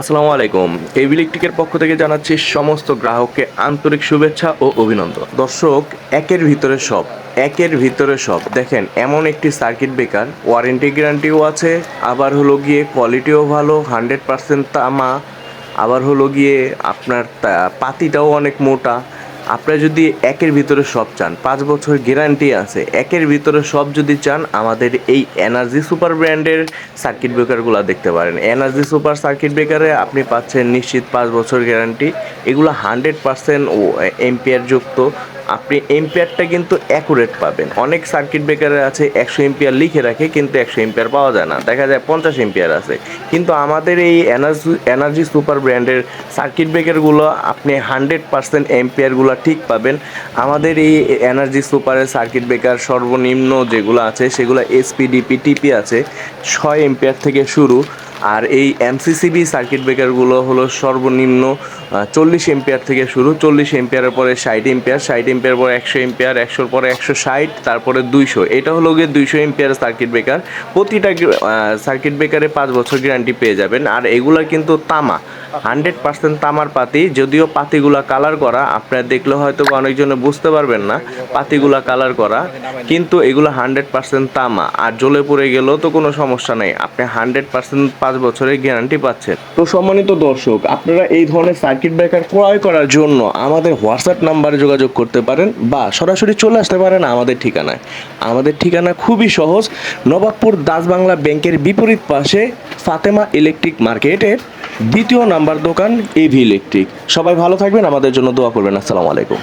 আসসালামু আলাইকুম। এই ইলেকট্রিকের পক্ষ থেকে জানাচ্ছি সমস্ত গ্রাহককে আন্তরিক শুভেচ্ছা ও অভিনন্দন। দর্শক, একের ভিতরে সব, একের ভিতরে সব। দেখেন, এমন একটি সার্কিট ব্রেকার ওয়ারেন্টি গ্যারান্টিও আছে, আবার হলো গিয়ে কোয়ালিটিও ভালো হান্ড্রেড পার্সেন্ট তামা, আবার হলো গিয়ে আপনার পাতিটাও অনেক মোটা। আপনারা যদি একের ভিতরে সব চান, পাঁচ বছর গ্যারান্টি আছে, একের ভিতরে সব যদি চান, আমাদের এই এনার্জি সুপার ব্র্যান্ডের সার্কিট ব্রেকারগুলো দেখতে পারেন। এনার্জি সুপার সার্কিট ব্রেকারে আপনি পাচ্ছেন নিশ্চিত পাঁচ বছর গ্যারান্টি এগুলো হান্ড্রেড পারসেন্ট ও এম্পিয়ার যুক্ত আপনি এম্পিয়ারটা কিন্তু অ্যাকুরেট পাবেন। অনেক সার্কিট ব্রেকারে আছে, একশো এম্পিয়ার লিখে রাখে, কিন্তু একশো এম্পিয়ার পাওয়া যায় না। দেখা যায় পঞ্চাশ এম্পিয়ার আছে। কিন্তু আমাদের এই এনার্জি এনার্জি সুপার ব্র্যান্ডের সার্কিট ব্রেকারগুলো আপনি হান্ড্রেড পার্সেন্ট এম্পিয়ারগুলো ঠিক পাবেন। আমাদের এই এনার্জি সুপারের সার্কিট ব্রেকার সর্বনিম্ন যেগুলো আছে, সেগুলো এসপিডিপি টিপি আছে। ছয় এম্পিয়ার থেকে শুরু। আর এই এমসিসিবি সার্কিট ব্রেকারগুলো হলো সর্বনিম্ন চল্লিশ এম্পিয়ার থেকে শুরু। চল্লিশ এম্পিয়ারের পরে ষাট এম্পিয়ার ষাট এম্পিয়ার পরে একশো এম্পিয়ার একশোর পরে একশো ষাট, তারপরে দুইশো। এটা হলো গিয়ে দুইশো এম্পিয়ার সার্কিট ব্রেকার প্রতিটা সার্কিট ব্রেকারে পাঁচ বছর গ্যারান্টি পেয়ে যাবেন। আর এগুলা কিন্তু তামা। হান্ড্রেড পার্সেন্ট তামার পাতি। যদিও পাতিগুলা কালার করা, আপনারা দেখলে হয়তো বা অনেকজনে বুঝতে পারবেন না পাতিগুলা কালার করা। কিন্তু এগুলো হান্ড্রেড পার্সেন্ট তামা। আর জ্বলে পড়ে গেলেও তো কোনো সমস্যা নেই। আপনি হান্ড্রেড পার্সেন্ট পাঁচ বছরের গ্যারান্টি পাচ্ছেন। তো সম্মানিত দর্শক, আপনারা এই ধরনের সার্কিট ব্রেকার ক্রয় করার জন্য আমাদের হোয়াটসঅ্যাপ নাম্বারে যোগাযোগ করতে পারেন বা সরাসরি চলে আসতে পারেন আমাদের ঠিকানায়। আমাদের ঠিকানা খুবই সহজ, নবাবপুর দাস বাংলা ব্যাংকের বিপরীত পাশে ফাতেমা ইলেকট্রিক মার্কেটের দ্বিতীয় নাম্বার দোকান এভি ইলেকট্রিক সবাই ভালো থাকবেন, আমাদের জন্য দোয়া করবেন। আসসালামু আলাইকুম।